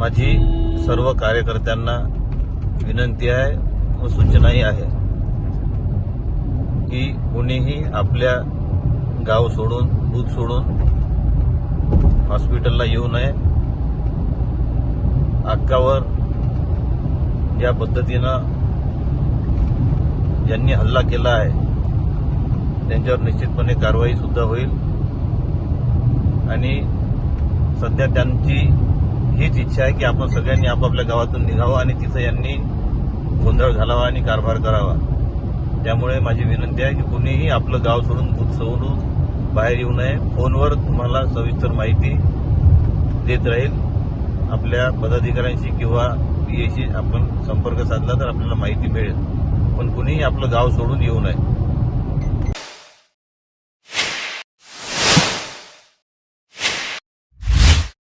माझी सर्व कार्यकर्त्यांना विनंती आहे व सूचनाही आहे की कोणीही आपल्या गाव सोडून बूथ सोडून हॉस्पिटलला येऊ नये. हक्कावर या पद्धतीनं ज्यांनी हल्ला केला आहे त्यांच्यावर निश्चितपणे कारवाई सुद्धा होईल. आणि सध्या त्यांची हीच इच्छा आहे की आपण सगळ्यांनी आपापल्या गावातून निघावं आणि तिथं यांनी गोंधळ घालावा आणि कारभार करावा. त्यामुळे माझी विनंती आहे की कुणीही आपलं गाव सोडून भूत सोडून बाहेर येऊ नये. फोनवर तुम्हाला सविस्तर माहिती देत राहील. आपल्या पदाधिकाऱ्यांशी किंवा पीएशी आपण संपर्क साधला तर आपल्याला माहिती मिळेल. पण कुणीही आपलं गाव सोडून येऊ नये.